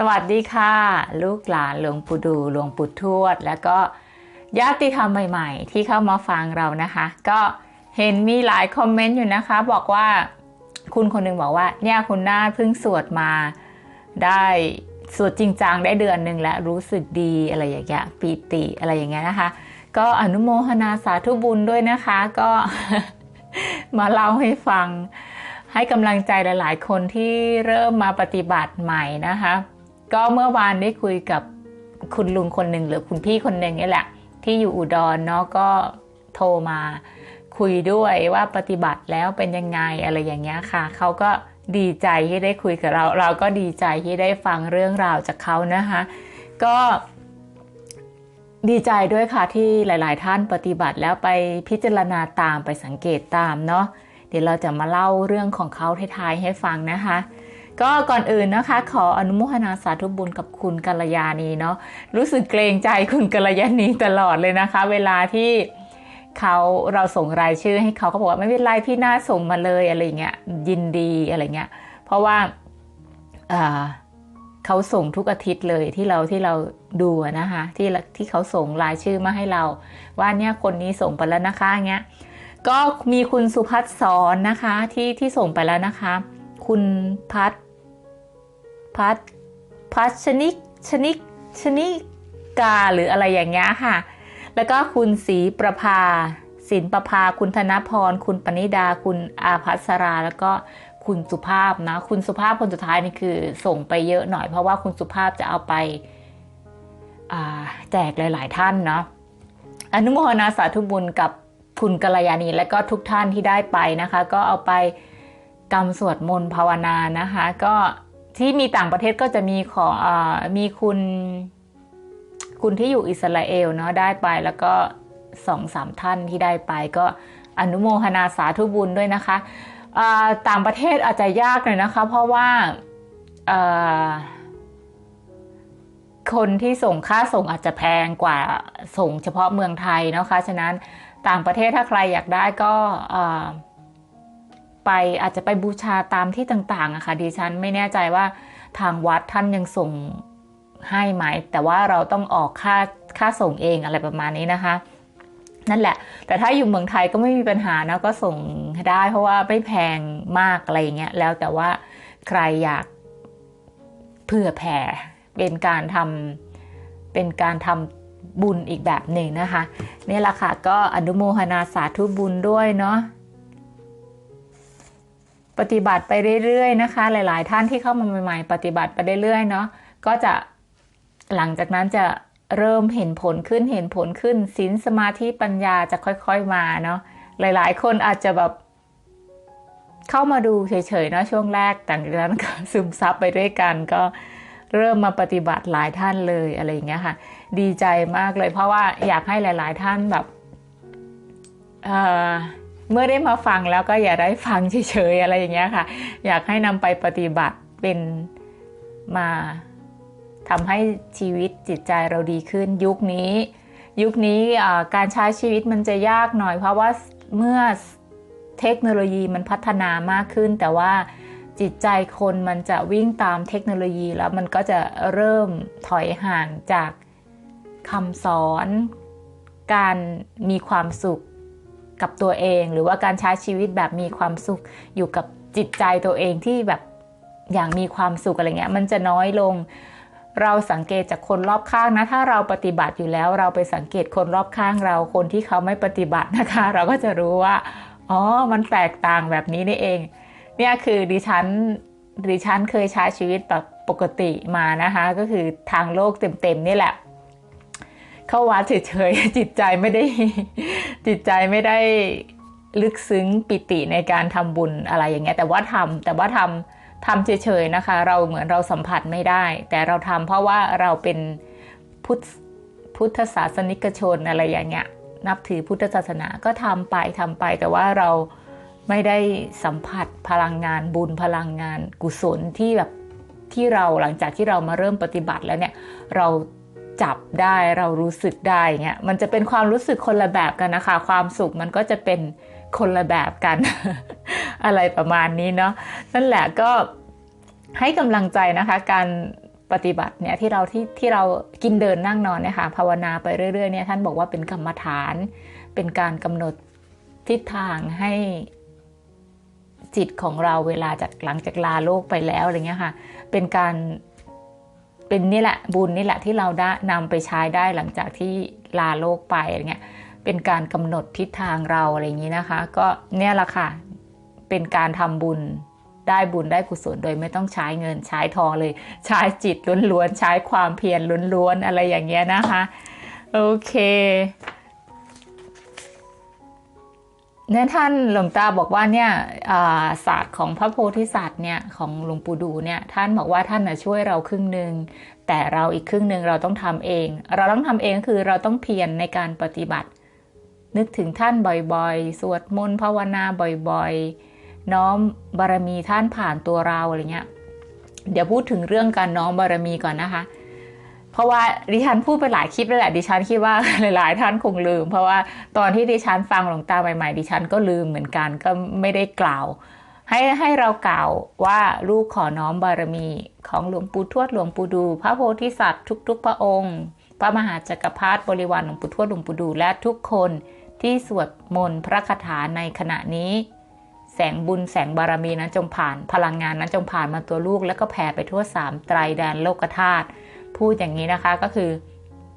สวัสดีค่ะ ลูกหลานหลวงปู่ดูหลวงปู่ทวด แล้วก็ญาติธรรมใหม่ๆ ที่เข้ามาฟังเรานะคะ ก็เห็นมีหลายคอมเมนต์อยู่นะคะ บอกว่าคุณคนหนึ่งบอกว่า เนี่ยคุณนาเพิ่งสวดมาได้สวดจริงจังได้เดือนหนึ่งแล้วรู้สึกดีอะไรอย่างเงี้ยปีติอะไรอย่างเงี้ยนะคะ ก็อนุโมทนาสาธุบุญด้วยนะคะก็มาเล่าให้ฟังให้กำลังใจหลาย ๆ คนที่เริ่มมาปฏิบัติใหม่นะคะ ก็เมื่อวานได้คุยกับคุณลุงคนหนึ่งหรือคุณพี่คนหนึ่งนี่แหละ ที่อยู่อุดรเนาะก็โทรมาคุยด้วยว่าปฏิบัติแล้วเป็นยังไงอะไรอย่างเงี้ยค่ะเขาก็ดีใจที่ได้คุยกับเรา เราก็ดีใจที่ได้ฟังเรื่องราวจากเขานะคะ ก็ดีใจด้วยค่ะที่หลาย ๆ ท่านปฏิบัติแล้วไปพิจารณาตามไปสังเกตตามเนาะเดี๋ยวเราจะมาเล่าเรื่องของเขาท้ายๆให้ฟังนะคะ ก็ก่อนอื่นนะคะ ขออนุโมทนาสาธุบุญกับคุณกัลยาณีเนาะรู้สึกเกรงใจคุณกัลยาณีตลอดเลยนะคะ เวลาที่เขาเราส่งรายชื่อให้เขาเขาบอกว่าไม่เป็นไรพี่น่าส่งมาเลยอะไรเงี้ยยินดีอะไรเงี้ยเพราะว่าเขาส่งทุกอาทิตย์เลยที่เราที่เราดูนะคะที่ที่เขาส่งรายชื่อมาให้เรา ว่าเนี่ยคนนี้ส่งไปแล้วนะคะเงี้ยก็มีคุณสุพัฒสอนนะคะที่ที่ส่งไปแล้วนะคะ คุณพัฒ พัฒพัชนิกชนิกชนิกาหรืออะไรอย่างเงี้ยค่ะ แล้วก็คุณศรีประภาศินประภา คุณธนพร คุณปณิดา คุณอาภัสรา แล้วก็คุณสุภาพนะ คุณสุภาพคนสุดท้ายนี่คือส่งไปเยอะหน่อย เพราะว่าคุณสุภาพจะเอาไปแจกหลาย ๆ ท่านเนาะ อนุโมทนาสาธุบุญกับคุณกัลยาณีและก็ทุกท่านที่ได้ไปนะคะ ก็เอาไปกรรมสวดมนต์ภาวนานะคะ ก็ ที่มีต่างประเทศก็จะมีของอมีคุณ คุณที่อยู่อิสราเอลเนาะได้ไปแล้วก็สองสามท่านที่ได้ไปก็อนุโมทนาสาธุบุญด้วยนะคะต่างประเทศอาจจะยากหน่อยนะคะ เพราะว่าคนที่ส่งค่าส่งอาจจะแพงกว่าส่งเฉพาะเมืองไทยนะคะ ฉะนั้นต่างประเทศถ้าใครอยากได้ก็ ไปอาจจะไปบูชาตามที่ต่างๆอะคะ่ะดิฉันไม่แน่ใจว่าทางวัดท่านยังส่งให้ไหม แต่ว่าเราต้องออกค่าค่าส่งเองอะไรประมาณนี้นะคะ นั่นแหละ แต่ถ้าอยู่เมืองไทยก็ไม่มีปัญหานะก็ส่งได้เพราะว่าไม่แพงมากอะไรอย่างเงี้ยแล้วแต่ว่าใครอยากเผื่อแผ่เป็นการทำเป็นการทำบุญอีกแบบหนึ่งนะคะนี่แหละค่ะก็อนุโมทนาสาธุบุญด้วยเนาะ ปฏิบัติไปเรื่อยๆนะคะ หลาย ๆ ท่านที่เข้ามาใหม่ๆ ปฏิบัติไปเรื่อยๆเนาะก็จะหลังจากนั้นจะเริ่มเห็นผลขึ้นเห็นผลขึ้นศีลสมาธิปัญญาจะค่อยๆมาเนาะหลายๆ คนอาจจะแบบเข้ามาดูเฉยๆเนาะช่วงแรกแต่จากนั้นก็ซึมซับไปด้วยกันก็เริ่มมาปฏิบัติหลายท่านเลยอะไรอย่างเงี้ยค่ะ ดีใจมากเลยเพราะว่าอยากให้หลาย ๆ ท่านแบบ เมื่อได้มาฟังแล้วก็อย่าได้ฟังเฉยๆอะไรอย่างเงี้ยค่ะ อยากให้นำไปปฏิบัติเป็นมาทำให้ชีวิตจิตใจเราดีขึ้น ยุคนี้ ยุคนี้การใช้ชีวิตมันจะยากหน่อย เพราะว่าเมื่อเทคโนโลยีมันพัฒนามากขึ้น แต่ว่าจิตใจคนมันจะวิ่งตามเทคโนโลยีแล้วมันก็จะเริ่มถอยห่างจากคำสอน การมีความสุข กับตัวเอง หรือว่าการใช้ชีวิตแบบมีความสุขอยู่กับจิตใจตัวเองที่แบบอย่างมีความสุขอะไรเงี้ยมันจะน้อยลง เราสังเกตจากคนรอบข้างนะ ถ้าเราปฏิบัติอยู่แล้วเราไปสังเกตคนรอบข้างเราคนที่เขาไม่ปฏิบัตินะคะ เราก็จะรู้ว่าอ๋อมันแตกต่างแบบนี้นี่เอง เนี่ยคือดิฉันดิฉันเคยใช้ชีวิตแบบปกติมานะคะ ก็คือทางโลกเต็มๆนี่แหละ เข้าวัดเฉยๆจิตใจไม่ได้ จิตใจไม่ได้ลึกซึ้งปิติในการทำบุญอะไรอย่างเงี้ยแต่ว่าทำแต่ว่าทำทำเฉยๆนะคะ เราเหมือนเราสัมผัสไม่ได้ แต่เราทำเพราะว่าเราเป็นพุทธพุทธศาสนิกชนอะไรอย่างเงี้ยนับถือพุทธศาสนาก็ทำไปทำไป แต่ว่าเราไม่ได้สัมผัสพลังงานบุญพลังงานกุศลที่แบบที่เราหลังจากที่เรามาเริ่มปฏิบัติแล้วเนี่ยเรา จับได้เรารู้สึกได้เงี้ยมันจะเป็นความรู้สึกคนละแบบกันนะคะ ความสุขมันก็จะเป็นคนละแบบกัน อะไรประมาณนี้เนาะนั่นแหละก็ให้กำลังใจนะคะ การปฏิบัติเนี่ยที่เราที่ที่เรากินเดินนั่งนอนเนี่ยค่ะภาวนาไปเรื่อยๆเนี่ยท่านบอกว่าเป็นกรรมฐาน เป็นการกำหนดทิศทางให้จิตของเราเวลาจากหลังจากลาโลกไปแล้วอะไรเงี้ยค่ะ เป็นการ เป็นนี่แหละบุญนี่แหละที่เราได้นำไปใช้ได้หลังจากที่ลาโลกไปอะไรเงี้ยเป็นการกำหนดทิศทางเราอะไรอย่างนี้นะคะ ก็เนี่ยแหละค่ะเป็นการทำบุญได้บุญได้กุศลโดยไม่ต้องใช้เงินใช้ทองเลย ใช้จิตล้วนๆใช้ความเพียรล้วนๆอะไรอย่างเงี้ยนะคะ โอเค เนี่ยท่านหลวงตาบอกว่าเนี่ยศาสตร์ของพระโพธิสัตว์เนี่ยของหลวงปู่ดูเนี่ยท่านบอกว่าท่านนะช่วยเราครึ่งหนึ่งแต่เราอีกครึ่งหนึ่งเราต้องทำเอง เราต้องทำเองคือเราต้องเพียรในการปฏิบัติ นึกถึงท่านบ่อยๆ สวดมนต์ภาวนาบ่อยๆ น้อมบารมีท่านผ่านตัวเราอะไรเงี้ยเดี๋ยวพูดถึงเรื่องการน้อมบารมีก่อนนะคะ เพราะว่าดิฉันพูดไปหลายคลิปแล้วแหละดิฉันคิดว่าหลาย ๆ ท่านคงลืม เพราะว่าตอนที่ดิฉันฟังหลวงตาใหม่ ๆ ดิฉันก็ลืมเหมือนกันก็ไม่ได้กล่าว ให้ให้เรากล่าวว่าลูกขอน้อมบารมีของหลวงปู่ทวดหลวงปู่ดู พระโพธิสัตว์ทุก ๆ พระองค์ พระมหาจักรพรรดิบริวารหลวงปู่ทวดหลวงปู่ดูและทุกคนที่สวดมนต์พระคาถาในขณะนี้ แสงบุญแสงบารมีนั้นจงผ่าน พลังงานนั้นจงผ่านมาตัวลูก แล้วก็แผ่ไปทั่วสามไตรแดนโลกธาตุ พูดอย่างนี้นะคะก็คือ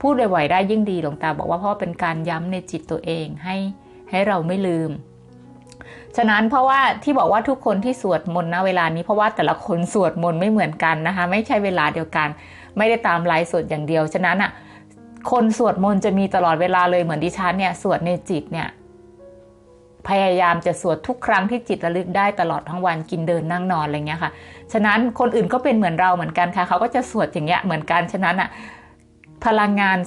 พูดบ่อยๆได้ยิ่งดีหลวงตาบอกว่าเพราะเป็นการย้ำในจิตตัวเองให้ให้เราไม่ลืม ฉะนั้นเพราะว่าที่บอกว่าทุกคนที่สวดมนต์นะเวลานี้เพราะว่าแต่ละคนสวดมนต์ไม่เหมือนกันนะคะ ไม่ใช่เวลาเดียวกัน ไม่ได้ตามไลฟ์สดอย่างเดียว ฉะนั้นอะคนสวดมนต์จะมีตลอดเวลาเลยเหมือนดิฉันเนี่ยสวดในจิตเนี่ยพยายามจะสวดทุกครั้งที่จิตระลึกได้ตลอดทั้งวันกินเดินนั่งนอนอะไรเงี้ยค่ะ ฉะนั้นคนอื่นก็เป็นเหมือนเราเหมือนกันค่ะ เขาก็จะสวดอย่างเงี้ยเหมือนกัน ฉะนั้นอะพลังงาน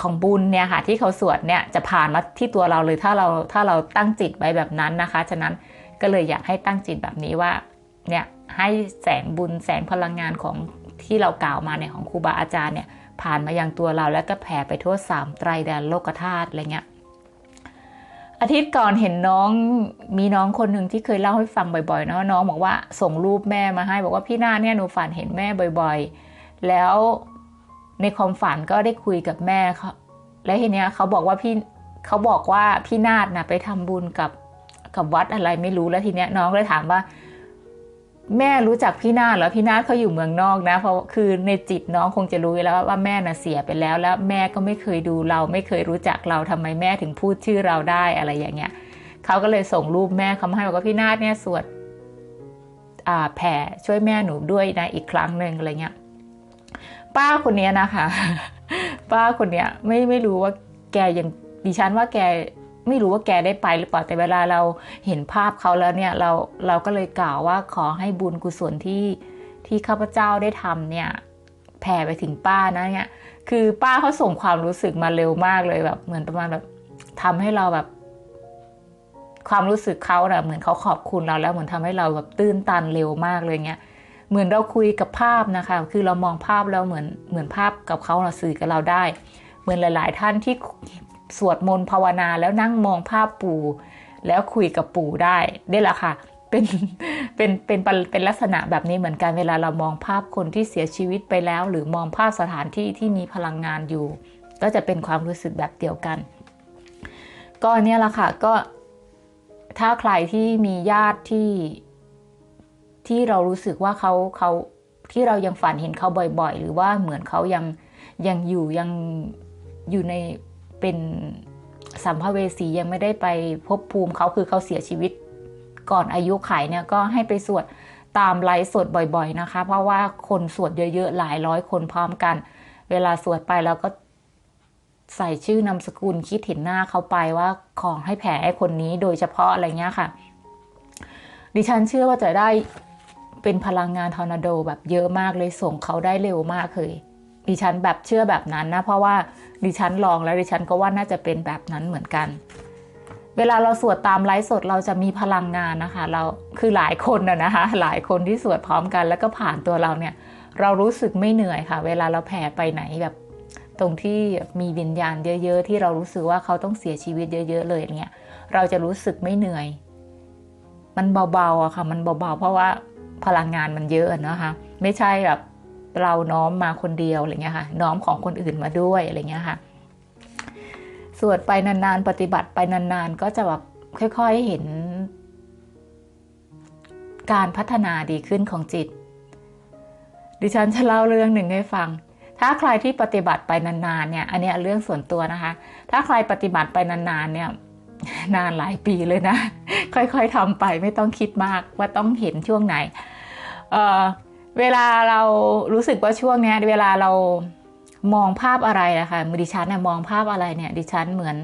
ของบุญเนี่ยค่ะที่เขาสวดเนี่ยจะผ่านมาที่ตัวเราเลยถ้าเราถ้าเราตั้งจิตไว้แบบนั้นนะคะ ฉะนั้นก็เลยอยากให้ตั้งจิตแบบนี้ว่าเนี่ยให้แสงบุญแสงพลังงานของที่เรากล่าวมาเนี่ยของครูบาอาจารย์เนี่ยผ่านมายังตัวเราแล้วก็แผ่ไปทั่วสามไตรแดนโลกธาตุอะไรเงี้ย อาทิตย์ก่อนเห็นน้องมีน้องคนหนึ่งที่เคยเล่าให้ฟังบ่อยๆเนาะน้องบอกว่าส่งรูปแม่มาให้ บอกว่าพี่นาเนี่ยหนูฝันเห็นแม่บ่อยๆ แล้วในความฝันก็ได้คุยกับแม่เขาและทีเนี้ยเขาบอกว่าพี่เขาบอกว่าพี่นาดนะไปทำบุญกับกับวัดอะไรไม่รู้แล้วทีเนี้ยน้องเลยถามว่า แม่รู้จักพี่นาดแล้วพี่นาดเขาอยู่เมืองนอกนะ เพราะคือในจิตน้องคงจะรู้แล้วว่าแม่น่ะเสียไปแล้ว แล้วแม่ก็ไม่เคยดูเราไม่เคยรู้จักเราทำไมแม่ถึงพูดชื่อเราได้อะไรอย่างเงี้ยเขาก็เลยส่งรูปแม่เขาให้บอกว่าพี่นาดเนี่ยสวดอ่าแผ่ช่วยแม่หนูด้วยนะอีกครั้งหนึ่งอะไรเงี้ยป้าคนนี้นะคะ ป้าคนเนี้ยไม่ไม่รู้ว่าแกยังดิฉันว่าแก ไม่รู้ว่าแกได้ไปหรือเปล่าแต่เวลาเราเห็นภาพเขาแล้วเนี่ยเราเราก็เลยกล่าวว่าขอให้บุญกุศลที่ที่ข้าพเจ้าได้ทำเนี่ยแผ่ไปถึงป้านะเนี่ยคือป้าเขาส่งความรู้สึกมาเร็วมากเลยแบบเหมือนประมาณแบบทำให้เราแบบ ความรู้สึกเขาเนะ่ะเหมือนเขาขอบคุณเราแล้วเหมือนทำให้เราแบบตื้นตันเร็วมากเลยเงี้ยเหมือนเราคุยกับภาพนะคะ คือเรามองภาพแล้วเหมือนเหมือนภาพกับเขาเราสื่อกับเราได้ เหมือนหลาย ๆ ท่านที่ สวดมนต์ภาวนาแล้วนั่งมองภาพปู่ แล้วคุยกับปู่ได้ได้ละค่ะเป็นเป็นเป็นเป็นลักษณะแบบนี้เหมือนกันเวลาเรามองภาพคนที่เสียชีวิตไปแล้ว หรือมองภาพสถานที่ที่มีพลังงานอยู่ ก็จะเป็นความรู้สึกแบบเดียวกัน ก็เนี่ยละค่ะก็ถ้าใครที่มีญาติที่ที่เรารู้สึกว่าเขาเขาที่เรายังฝันเห็นเขาบ่อยๆ หรือว่าเหมือนเขายังยังอยู่ยังอยู่ใน เป็นสัมภเวสียังไม่ได้ไปพบภูมิเขาคือเขาเสียชีวิตก่อนอายุไขเนี่ยก็ให้ไปสวดตามไลฟ์สดบ่อยๆนะคะ เพราะว่าคนสวดเยอะๆหลายร้อยคนพร้อมกัน เวลาสวดไปแล้วก็ใส่ชื่อนามสกุลคิดเห็นหน้าเขาไปว่าของให้แผ่ให้คนนี้โดยเฉพาะอะไรเงี้ยค่ะ ดิฉันเชื่อว่าจะได้เป็นพลังงานทอร์นาโดแบบเยอะมากเลยส่งเขาได้เร็วมากเลยดิฉันแบบเชื่อแบบนั้นนะ เพราะว่า ดิฉันลองแล้วดิฉันก็ว่าน่าจะเป็นแบบนั้นเหมือนกัน เวลาเราสวดตามไลฟ์สดเราจะมีพลังงานนะคะ เราคือหลายคนนะนะคะ หลายคนที่สวดพร้อมกัน แล้วก็ผ่านตัวเราเนี่ย เรารู้สึกไม่เหนื่อยค่ะ เวลาเราแผ่ไปไหนแบบ ตรงที่มีวิญญาณเยอะ ๆ ที่เรารู้สึกว่าเขาต้องเสียชีวิตเยอะ ๆ เลยเนี่ย เราจะรู้สึกไม่เหนื่อย มันเบาๆอะค่ะ มันเบาๆ เพราะว่าพลังงานมันเยอะนะคะ ไม่ใช่แบบ เราน้อมมาคนเดียวอะไรเงี้ยค่ะ น้อมของคนอื่นมาด้วยอะไรเงี้ยค่ะ สวดไปนานๆ ปฏิบัติไปนานๆ ก็จะแบบค่อยๆเห็น การพัฒนาดีขึ้นของจิต ดิฉันจะเล่าเรื่องหนึ่งให้ฟัง ถ้าใครที่ปฏิบัติไปนานๆเนี่ย อันนี้เรื่องส่วนตัวนะคะ ถ้าใครปฏิบัติไปนานๆเนี่ยนานหลายปีเลยนะ ค่อยๆทำไปไม่ต้องคิดมากว่าต้องเห็นช่วงไหน เออ เวลาเรารู้สึกว่าช่วงนี้เวลาเรามองภาพอะไรนะคะมือดิฉันเนี่ยมองภาพอะไรเนี่ย ดิฉันเหมือน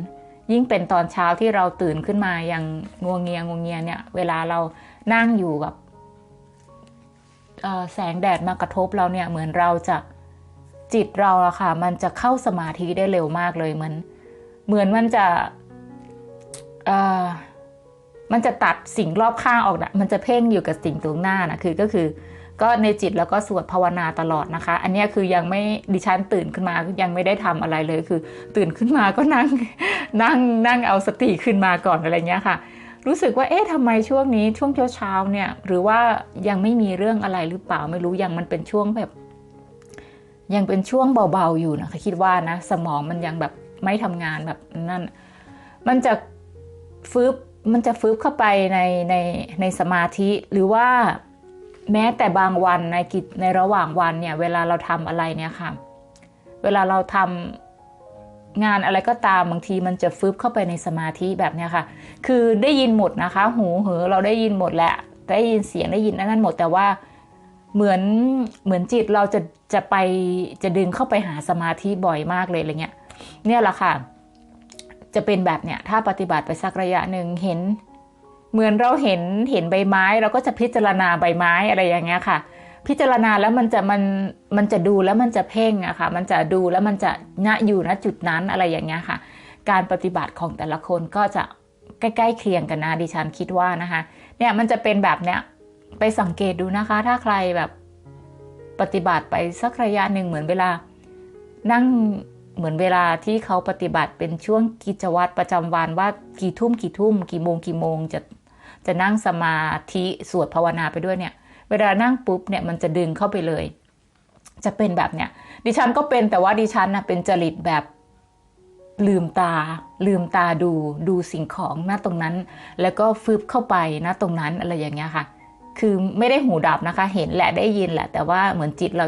ยิ่งเป็นตอนเช้าที่เราตื่นขึ้นมาอย่างงวงเงียงวงเงียเนี่ย เวลาเรานั่งอยู่กับแสงแดดมากระทบเราเนี่ยเหมือนเราจะจิตเราอะค่ะ มันจะเข้าสมาธิได้เร็วมากเลยเหมือน เหมือนมันจะมันจะตัดสิ่งรอบข้างออกนะมันจะเพ่งอยู่กับสิ่งตรงหน้านะคือก็คือ ก็ในจิตแล้วก็สวดภาวนาตลอดนะคะ อันนี้คือยังไม่ดิฉันตื่นขึ้นมายังไม่ได้ทำอะไรเลยคือ ตื่นขึ้นมาก็นั่งนั่งนั่งเอาสติขึ้นมาก่อนอะไรเงี้ยค่ะ รู้สึกว่าเอ๊ะทำไมช่วงนี้ช่วงเช้าเช้าเนี่ยหรือว่ายังไม่มีเรื่องอะไรหรือเปล่าไม่รู้ยังมันเป็นช่วงแบบ ยังเป็นช่วงเบาๆอยู่นะคะคิดว่านะ สมองมันยังแบบไม่ทำงานแบบนั่นมันจะฟืบมันจะฟืบเข้าไปในในในสมาธิหรือว่า แม้แต่บางวันในกิจในระหว่างวันเนี่ย เวลาเราทำอะไรเนี่ยค่ะ เวลาเราทำงานอะไรก็ตามบางทีมันจะฟืบเข้าไปในสมาธิแบบเนี้ยค่ะ คือได้ยินหมดนะคะ หูเหอเราได้ยินหมดแหละได้ยินเสียงได้ยินนั่นหมดแต่ว่าเหมือนเหมือนจิตเราจะจะไปจะดึงเข้าไปหาสมาธิบ่อยมากเลยอะไรเงี้ย เนี่ยแหละค่ะ จะเป็นแบบเนี้ยถ้าปฏิบัติไปสักระยะหนึ่งเห็น เหมือนเราเห็นเห็นใบไม้ เราก็จะพิจารณาใบไม้อะไรอย่างเงี้ยค่ะ พิจารณาแล้วมันจะมันมันจะดูแล้วมันจะเพ่งอะค่ะ มันจะดูแล้วมันจะณอยู่ณจุดนั้นอะไรอย่างเงี้ยค่ะ การปฏิบัติของแต่ละคนก็จะใกล้ๆเคียงกันนะดิฉันคิดว่านะคะ เนี่ยมันจะเป็นแบบเนี้ยไปสังเกตดูนะคะ ถ้าใครแบบปฏิบัติไปสักระยะหนึ่งเหมือนเวลา นั่งเหมือนเวลาที่เขาปฏิบัติเป็นช่วงกิจวัตรประจำวันว่ากี่ทุ่มกี่ทุ่ม กี่โมงกี่โมงจะ จะนั่งสมาธิสวดภาวนาไปด้วยเนี่ย เวลานั่งปุ๊บเนี่ยมันจะดึงเข้าไปเลย จะเป็นแบบเนี้ยดิฉันก็เป็นแต่ว่าดิฉันนะเป็นจริตแบบลืมตา ลืมตาดูดูสิ่งของหน้าตรงนั้น แล้วก็ฟึบเข้าไปนะตรงนั้นอะไรอย่างเงี้ยค่ะ คือไม่ได้หูดับนะคะ เห็นแหละได้ยินแหละ แต่ว่าเหมือนจิตเรา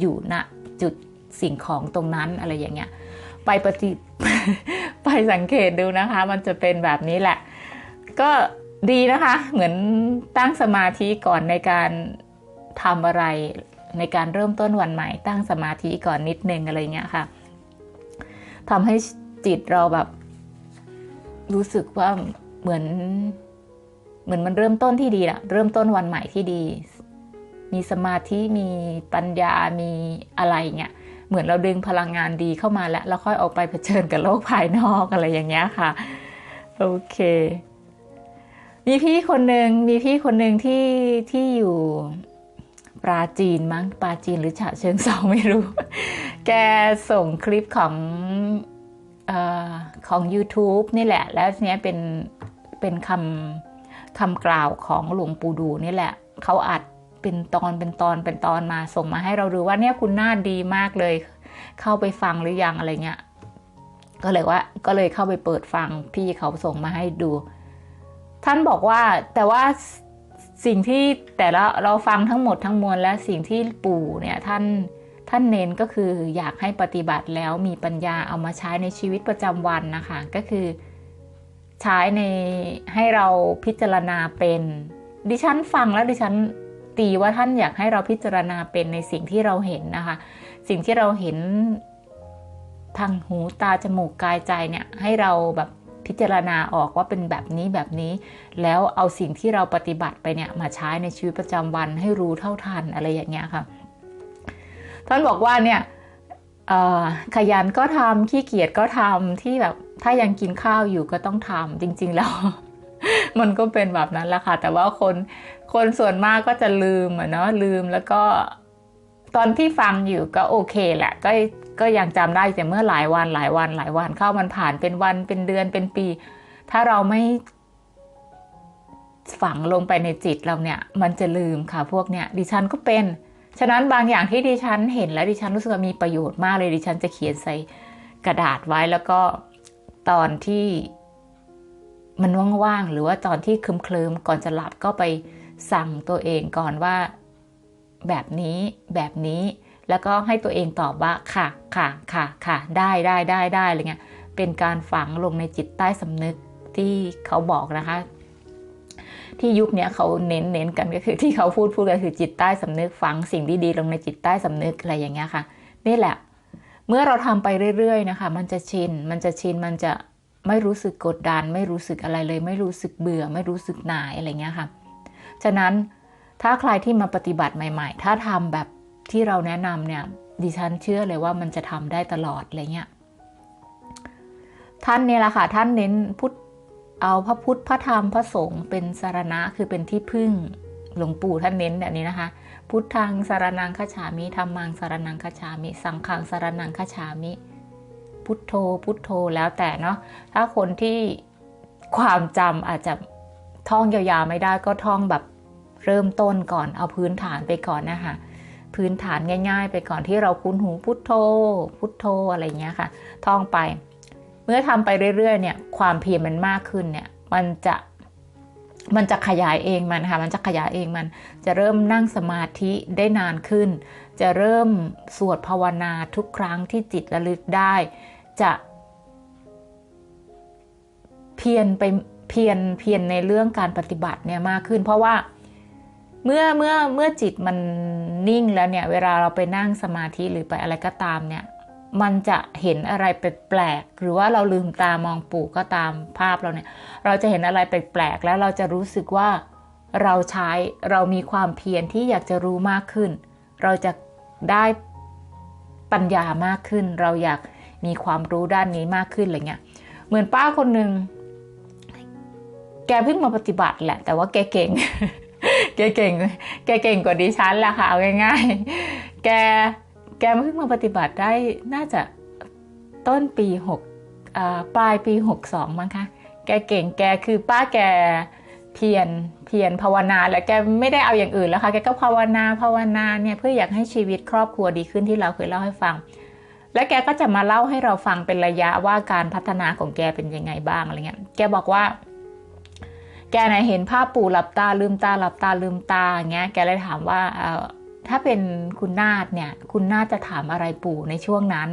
อยู่ณจุดสิ่งของตรงนั้นอะไรอย่างเงี้ย ไปปฏิไปสังเกตดูนะคะ มันจะเป็นแบบนี้แหละ ก็ ดีนะคะ เหมือนตั้งสมาธิก่อนในการทำอะไร ในการเริ่มต้นวันใหม่ ตั้งสมาธิก่อนนิดนึงอะไรเงี้ยค่ะทำให้จิตเราแบบ รู้สึกว่าเหมือน เหมือนมันเริ่มต้นที่ดีอะเริ่มต้นวันใหม่ที่ดี มีสมาธิมีปัญญามีอะไรเงี้ยเหมือนเราดึงพลังงานดีเข้ามาแล้วแล้วค่อยออกไปเผชิญกับโลกภายนอกอะไรอย่างเงี้ยค่ะ โอเค มีพี่คนหนึ่งมีพี่คนหนึ่งที่ที่อยู่ปราจีนมั้งปราจีนหรือฉะเชิงเซาไม่รู้ แกส่งคลิปของอของ YouTube นี่แหละ แล้วเนี้ยเป็นเป็นคำคำกล่าวของหลวงปู่ดูนี่แหละ เขาอัดเป็นตอนเป็นตอนเป็นตอนมาส่งมาให้เราดูว่าเนี่ยคุณหน้าดีมากเลย เข้าไปฟังหรือยังอะไรเงี้ยก็เลยว่าก็เลยเข้าไปเปิดฟังพี่เขาส่งมาให้ดู ท่านบอกว่าแต่ว่าสิ่งที่แต่ละเราฟังทั้งหมดทั้งมวลและสิ่งที่ปู่เนี่ยท่านท่านเน้นก็คืออยากให้ปฏิบัติแล้วมีปัญญาเอามาใช้ในชีวิตประจำวันนะคะ ก็คือใช้ในให้เราพิจารณาเป็น ดิฉันฟังแล้วดิฉันตีว่าท่านอยากให้เราพิจารณาเป็นในสิ่งที่เราเห็นนะคะ สิ่งที่เราเห็นทางหูตาจมูกกายใจเนี่ยให้เราแบบ พิจารณาออกว่าเป็นแบบนี้แบบนี้ แล้วเอาสิ่งที่เราปฏิบัติไปเนี่ยมาใช้ในชีวิตประจำวันให้รู้เท่าทันอะไรอย่างเงี้ยค่ะท่านบอกว่าเนี่ยขยันก็ทำขี้เกียจก็ทำที่แบบถ้ายังกินข้าวอยู่ก็ต้องทำจริง ๆ แล้ว มันก็เป็นแบบนั้นแหละค่ะ แต่ว่าคนคนส่วนมากก็จะลืมอะเนาะลืมแล้วก็ตอนที่ฟังอยู่ก็โอเคแหละก็ ก็ยังจำได้แต่เมื่อหลายวันหลายวันหลายวันเข้ามันผ่านเป็นวันเป็นเดือนเป็นปี ถ้าเราไม่ฝังลงไปในจิตเราเนี่ย มันจะลืมค่ะพวกเนี้ยดิฉันก็เป็น ฉะนั้นบางอย่างที่ดิฉันเห็นแล้วดิฉันรู้สึกว่ามีประโยชน์มากเลยดิฉันจะเขียนใส่กระดาษไว้แล้วก็ตอนที่มันว่างๆหรือว่าตอนที่เคลิ้มๆก่อนจะหลับก็ไปสั่งตัวเองก่อนว่าแบบนี้แบบนี้ แล้วก็ให้ตัวเองตอบว่าค่ะค่ะค่ะค่ะได้ได้ได้ได้อะไรเงี้ยเป็นการฝังลงในจิตใต้สำนึกที่เขาบอกนะคะ ที่ยุคนี้เขาเน้นเน้นกันก็คือที่เขาพูดพูดกันคือจิตใต้สำนึกฝังสิ่งดีๆลงในจิตใต้สำนึกอะไรอย่างเงี้ยค่ะนี่แหละ เมื่อเราทำไปเรื่อยๆนะคะ มันจะชินมันจะชินมันจะไม่รู้สึกกดดัน ไม่รู้สึกอะไรเลย ไม่รู้สึกเบื่อ ไม่รู้สึกหน่ายอะไรเงี้ยค่ะ ฉะนั้นถ้าใครที่มาปฏิบัติใหม่ ๆ ถ้าทำแบบ ที่เราแนะนำเนี่ยดิฉันเชื่อเลยว่ามันจะทำได้ตลอดอะไรเงี้ยท่านเนี่ยแหละค่ะท่านเน้นพุทธเอาพระพุทธพระธรรมพระสงฆ์เป็นสารณะคือเป็นที่พึ่งหลวงปู่ท่านเน้นแบบนี้นะคะ พุทธังสารนังคฉามิธรรมังสารนังคฉามิ สังฆังสารนังคฉามิ พุทโธ พุทโธแล้วแต่เนาะถ้าคนที่ความจำอาจจะท่องยาวๆไม่ได้ก็ท่องแบบเริ่มต้นก่อนเอาพื้นฐานไปก่อนนะคะ พื้นฐานง่าย ๆ ไปก่อนที่เราคุ้นหูพุทโธ พุทโธอะไรเงี้ยค่ะ ท่องไป เมื่อทำไปเรื่อยๆเนี่ย ความเพียรมันมากขึ้นเนี่ย มันจะมันจะขยายเองมันค่ะ มันจะขยายเองมัน จะเริ่มนั่งสมาธิได้นานขึ้น จะเริ่มสวดภาวนาทุกครั้งที่จิตระลึกได้ จะเพียรไปเพียรเพียรในเรื่องการปฏิบัติเนี่ยมากขึ้น เพราะว่า เมื่อเมื่อเมื่อจิตมันนิ่งแล้วเนี่ย เวลาเราไปนั่งสมาธิหรือไปอะไรก็ตามเนี่ย มันจะเห็นอะไรแปลกๆหรือว่าเราลืมตามองปู่ก็ตามภาพเราเนี่ย เราจะเห็นอะไรแปลกๆแล้วเราจะรู้สึกว่าเราใช้เรามีความเพียรที่อยากจะรู้มากขึ้น เราจะได้ปัญญามากขึ้น เราอยากมีความรู้ด้านนี้มากขึ้นอะไรเงี้ยเหมือนป้าคนหนึ่งแกเพิ่งมาปฏิบัติแหละ แต่ว่าแกเก่ง แกเก่ง แกเก่งกว่าดิฉันแหละค่ะเอาง่าย ๆ แกแกเพิ่งมาปฏิบัติได้น่าจะต้นปีหกปลายปีหกสองมั้งคะแกเก่งแกคือป้าแกเพียรเพียรภาวนาแล้วแกไม่ได้เอาอย่างอื่นแล้วค่ะแกก็ภาวนาภาวนาเนี่ยเพื่ออยากให้ชีวิตครอบครัวดีขึ้นที่เราเคยเล่าให้ฟัง และแกก็จะมาเล่าให้เราฟังเป็นระยะว่าการพัฒนาของแกเป็นยังไงบ้างอะไรเงี้ยแกบอกว่า กนะเห็นภาพปู่หลับตาลืมตาหลับตาลืมตาอย่างเงี้ย แกเลยถามว่าถ้าเป็นคุณนาฏเนี่ย คุณนาฏจะถามอะไรปู่ในช่วงนั้น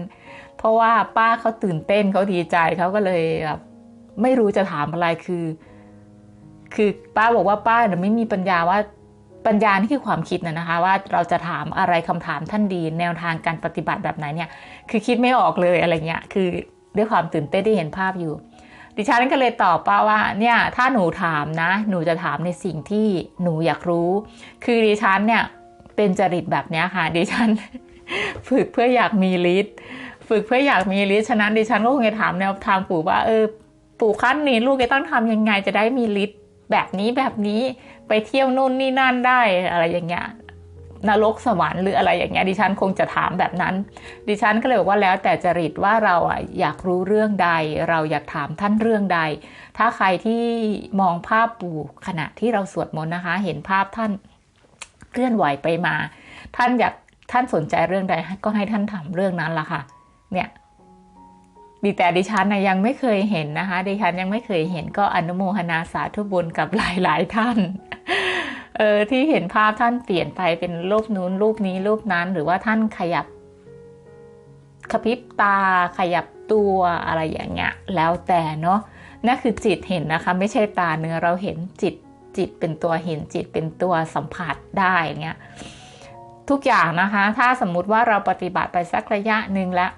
เพราะว่าป้าเขาตื่นเต้นเขาดีใจเขาก็เลยแบบไม่รู้จะถามอะไรคือ คือป้าบอกว่าป้าเนี่ยไม่มีปัญญาว่าปัญญานี่คือความคิดนะนะคะ ว่าเราจะถามอะไรคำถามท่านดี แนวทางการปฏิบัติแบบไหนเนี่ย คือคิดไม่ออกเลยอะไรเงี้ยคือด้วยความตื่นเต้นที่เห็นภาพอยู่ ดิฉันก็เลยตอบป้าว่าเนี่ยถ้าหนูถามนะ หนูจะถามในสิ่งที่หนูอยากรู้ คือดิฉันเนี่ยเป็นจริตแบบนี้ค่ะ ดิฉัน ฝึกเพื่ออยากมีฤทธิ์ฝึกเพื่ออยากมีฤทธิ์ฉะนั้นดิฉันก็คงจะถามแนวทางปู่ว่าเออปู่ขั้นนี้ลูกจะต้องทำยังไงจะได้มีฤทธิ์แบบนี้แบบนี้ไปเที่ยวนู่นนี่นั่นได้อะไรอย่างเงี้ย นรกสวรรค์หรืออะไรอย่างเงี้ยดิฉันคงจะถามแบบนั้น ดิฉันก็เลยบอกว่าแล้วแต่จริตว่าเราอะอยากรู้เรื่องใด เราอยากถามท่านเรื่องใด ถ้าใครที่มองภาพปู่ขณะที่เราสวดมนต์นะคะ เห็นภาพท่านเคลื่อนไหวไปมา ท่านอยากท่านสนใจเรื่องใดก็ให้ท่านทำเรื่องนั้นละค่ะ เนี่ยดีแต่ดิฉันนะยังไม่เคยเห็นนะคะ ดิฉันยังไม่เคยเห็นก็อนุโมทนาสาธุบุญกับหลายๆท่าน เออที่เห็นภาพท่านเปลี่ยนไปเป็นรูปนู้นรูปนี้รูปนั้น หรือว่าท่านขยับขพิบตาขยับตัวอะไรอย่างเงี้ยแล้วแต่เนาะนั่นคือจิตเห็นนะคะ ไม่ใช่ตาเนื้อเราเห็นจิตจิตเป็นตัวเห็นจิตเป็นตัวสัมผัสได้เงี้ยทุกอย่างนะคะ ถ้าสมมุติว่าเราปฏิบัติไปสักระยะหนึ่งแล้ว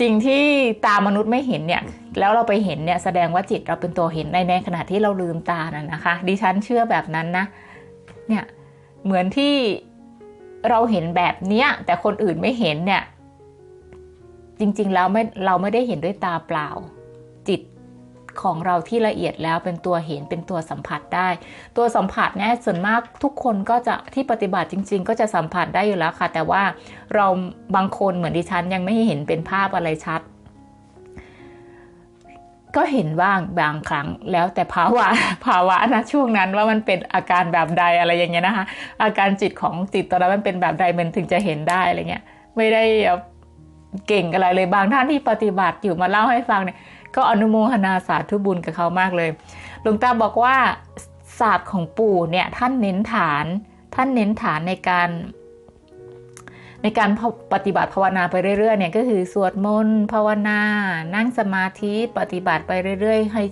สิ่งที่ตามนุษย์ไม่เห็นเนี่ยแล้วเราไปเห็นเนี่ยแสดงว่าจิตเราเป็นตัวเห็นในในขณะที่เราลืมตานั่นนะคะ ดิฉันเชื่อแบบนั้นนะเนี่ยเหมือนที่เราเห็นแบบเนี้ยแต่คนอื่นไม่เห็นเนี่ยจริงๆแล้วไม่เราไม่ได้เห็นด้วยตาเปล่าจิต ของเราที่ละเอียดแล้วเป็นตัวเห็นเป็นตัวสัมผัสได้ ตัวสัมผัสเนี่ยส่วนมากทุกคนก็จะที่ปฏิบัติจริง ๆ ก็จะสัมผัสได้อยู่แล้วค่ะ แต่ว่าเราบางคนเหมือนดิฉันยังไม่เห็นเป็นภาพอะไรชัด ก็เห็นบ้างบางครั้งแล้วแต่ภาวะภาวะนะช่วงนั้นว่ามันเป็นอาการแบบใดอะไรอย่างเงี้ยนะคะ อาการจิตของจิตตอนนั้นมันเป็นแบบใดมันถึงจะเห็นได้อะไรเงี้ย ไม่ได้เก่งอะไรเลยบางท่านที่ปฏิบัติอยู่มาเล่าให้ฟังเนี่ย ก็อนุโมทนาสาธุบุญกับเขามากเลยหลวงตาบอกว่าศาสตร์ของปู่เนี่ยท่านเน้นฐาน ท่านเน้นฐานในการในการปฏิบัติภาวนาไปเรื่อยๆเนี่ยก็คือสวดมนต์ภาวนา นั่งสมาธิปฏิบัติไปเรื่อยๆ ให้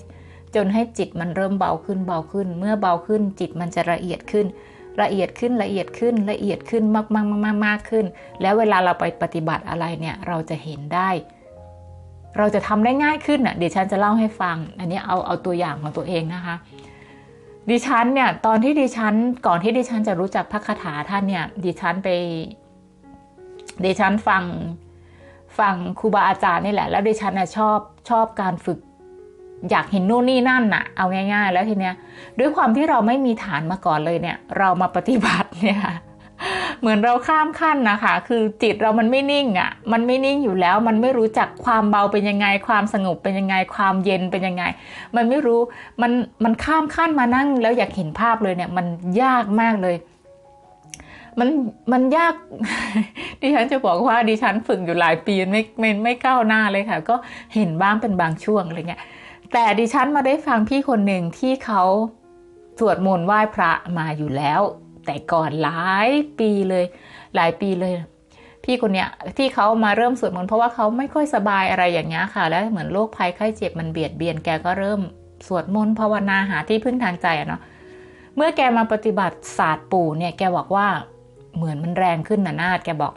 จนให้จิตมันเริ่มเบาขึ้นเบาขึ้น เมื่อเบาขึ้นจิตมันจะละเอียดขึ้น ละเอียดขึ้นละเอียดขึ้นละเอียดขึ้นมากมากมากมากขึ้น แล้วเวลาเราไปปฏิบัติอะไรเนี่ยเราจะเห็นได้ เราจะทำได้ง่ายขึ้นอะเดี๋ยวฉันจะเล่าให้ฟัง อันนี้เอาเอาตัวอย่างของตัวเองนะคะ ดิฉันเนี่ยตอนที่ดิฉันก่อนที่ดิฉันจะรู้จักพระคาถาท่านเนี่ย ดิฉันไป ดิฉันฟังฟังครูบาอาจารย์นี่แหละ แล้วดิฉันน่ะชอบชอบการฝึกอยากเห็นนู่นนี่นั่นน่ะ เอาง่าย ๆ แล้วทีเนี้ย ด้วยความที่เราไม่มีฐานมาก่อนเลยเนี่ย เรามาปฏิบัติเนี่ย เหมือนเราข้ามขั้นนะคะ คือจิตเรามันไม่นิ่งอะ่ะ มันไม่นิ่งอยู่แล้ว มันไม่รู้จักความเบาเป็นยังไง ความสงบเป็นยังไง ความเย็นเป็นยังไง มันไม่รู้ มัน มันข้ามขั้นมานั่ง แล้วอยากเห็นภาพเลยเนี่ย มันยากมากเลย มัน มันยาก ดิฉันจะบอกว่าดิฉันฝึกอยู่หลายปีไม่ ไม่ ไม่ก้าวหน้าเลยค่ะ ก็เห็นบ้างเป็นบางช่วงอะไรเงี้ย แต่ดิฉันมาได้ฟังพี่คนหนึ่งที่เขาสวดมนต์ไหว้พระมาอยู่แล้ว แต่ก่อนหลายปีเลย หลายปีเลย พี่คนเนี้ยที่เขามาเริ่มสวดมนต์เพราะว่าเขาไม่ค่อยสบายอะไรอย่างเงี้ยค่ะ แล้วเหมือนโรคภัยไข้เจ็บมันเบียดเบียนแกก็เริ่มสวดมนต์ภาวนาหาที่พึ่งทางใจอะเนาะเมื่อแกมาปฏิบัติศาสตร์ปู่เนี่ยแกบอกว่าเหมือนมันแรงขึ้นนะนาดแกบอก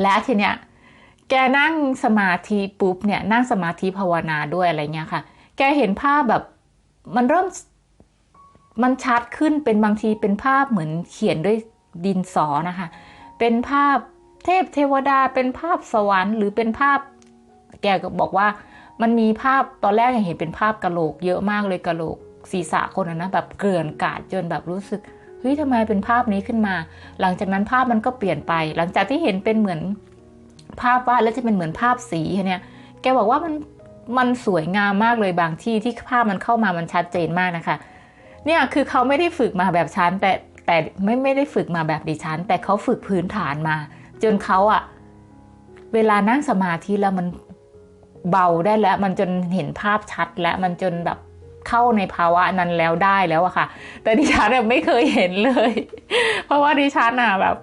และทีเนี้ยแกนั่งสมาธิปุ๊บเนี่ยนั่งสมาธิภาวนาด้วยอะไรเงี้ยค่ะ แกเห็นภาพแบบมันเริ่ม มันชัดขึ้นเป็นบางทีเป็นภาพเหมือนเขียนด้วยดินสอนะคะ เป็นภาพเทพเทวดาเป็นภาพสวรรค์หรือเป็นภาพ แกก็บอกว่ามันมีภาพตอนแรกยังเห็นเป็นภาพกะโหลก เยอะมากเลยกะโหลกศีรษะคนนะแบบเกลื่อนกาดจนแบบรู้สึกเฮ้ยทำไมเป็นภาพนี้ขึ้นมา หลังจากนั้นภาพมันก็เปลี่ยนไป หลังจากที่เห็นเป็นเหมือนภาพวาดแล้วจะเป็นเหมือนภาพสีเนี่ย แกบอกว่ามันมันสวยงามมากเลยบางที่ที่ภาพมันเข้ามามันชัดเจนมากนะคะ เนี่ยคือเขาไม่ได้ฝึกมาแบบชันแต่แต่ไม่ไม่ได้ฝึกมาแบบดิฉัน แต่เขาฝึกพื้นฐานมา จนเขาอะเวลานั่งสมาธิแล้วมันเบาได้แล้ว มันจนเห็นภาพชัดแล้วมันจนแบบเข้าในภาวะนั้นแล้วได้แล้วอะค่ะ แต่ดิฉันไม่เคยเห็นเลย เพราะว่าดิฉันอะแบบ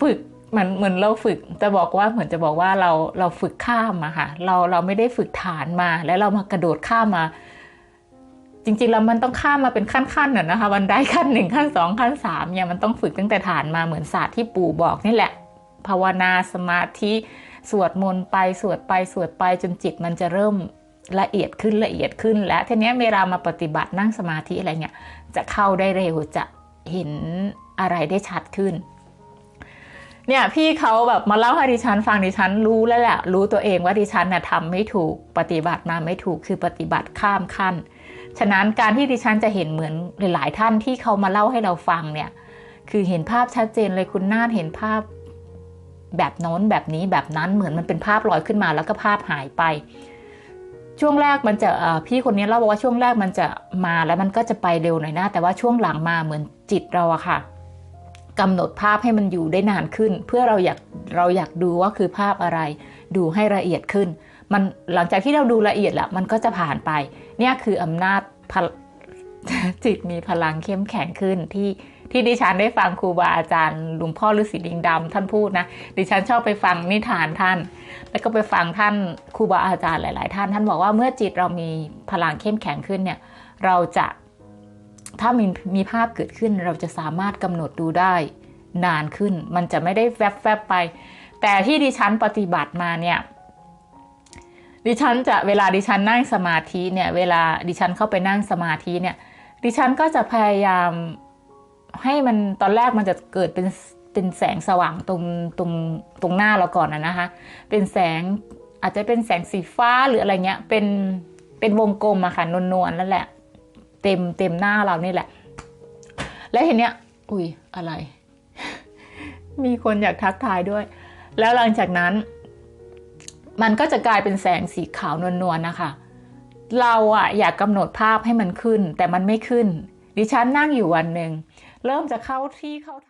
ฝึกเหมือนเหมือนเราฝึกแต่บอกว่าเหมือนจะบอกว่าเราเราฝึกข้ามอะค่ะ เราเราไม่ได้ฝึกฐานมา แล้วเรามากระโดดข้ามมา ริงๆแล้วมันต้องข้ามมาเป็นขั้นๆน่ะนะคะบันไดขั้นหนึ่งขั้นสองขั้นสามเนี่ยมันต้องฝึกตั้งแต่ฐานมาเหมือนศาสตร์ที่ปู่บอกนี่แหละ ภาวนาสมาธิสวดมนต์ไปสวดไปสวดไปจนจิตมันจะเริ่มละเอียดขึ้นละเอียดขึ้น และทีนี้เวลามาปฏิบัตินั่งสมาธิอะไรเงี้ยจะเข้าได้เร็วจะเห็นอะไรได้ชัดขึ้นเนี่ยพี่เขาแบบมาเล่าให้ดิฉันฟังดิฉันรู้แล้วแหละรู้ตัวเองว่าดิฉันน่ะทำไม่ถูกปฏิบัติมาไม่ถูกคือปฏิบัติข้ามขั้น ฉะนั้นการที่ดิฉันจะเห็นเหมือนหลาย ๆ ท่านที่เขามาเล่าให้เราฟังเนี่ย คือเห็นภาพชัดเจนเลยคุณนาฏเห็นภาพแบบโน้นแบบนี้แบบนั้นเหมือนมันเป็นภาพลอยขึ้นมาแล้วก็ภาพหายไป ช่วงแรกมันจะพี่คนนี้เล่าบอกว่าช่วงแรกมันจะมาแล้วมันก็จะไปเร็วหน่อยนะแต่ว่าช่วงหลังมาเหมือนจิตเราอะค่ะกำหนดภาพให้มันอยู่ได้นานขึ้น เพื่อเราอยากเราอยากดูว่าคือภาพอะไร ดูให้ละเอียดขึ้น มันหลังจากที่เราดูละเอียดละมันก็จะผ่านไป เนี่ยคืออำนาจจิตมีพลังเข้มแข็งขึ้นที่ที่ดิฉันได้ฟังครูบาอาจารย์หลวงพ่อฤาษีลิงดำท่านพูดนะ ดิฉันชอบไปฟังนิทานท่าน แล้วก็ไปฟังท่านครูบาอาจารย์หลาย ๆ ท่าน ท่านบอกว่าเมื่อจิตเรามีพลังเข้มแข็งขึ้นเนี่ย เราจะถ้ามีมีภาพเกิดขึ้น เราจะสามารถกำหนดดูได้นานขึ้น มันจะไม่ได้แวบๆไป แต่ที่ดิฉันปฏิบัติมาเนี่ย ดิฉันจะเวลาดิฉันนั่งสมาธิเนี่ยเวลาดิฉันเข้าไปนั่งสมาธิเนี่ย ดิฉันก็จะพยายามให้มันตอนแรกมันจะเกิดเป็นเป็นแสงสว่างตรงตรงตรงหน้าเราก่อนนะนะคะ เป็นแสงอาจจะเป็นแสงสีฟ้าหรืออะไรเงี้ยเป็นเป็นวงกลมอะค่ะนวลๆนั่นแหละ เต็มเต็มหน้าเรานี่แหละ แล้วเห็นเนี้ยอุ้ยอะไร มีคนอยากทักทายด้วย แล้วหลังจากนั้น มันก็จะกลายเป็นแสงสีขาวนวลๆนะคะ เราอะอยากกำหนดภาพให้มันขึ้น แต่มันไม่ขึ้น ดิฉันนั่งอยู่วันหนึ่ง เริ่มจะเข้าที่เข้า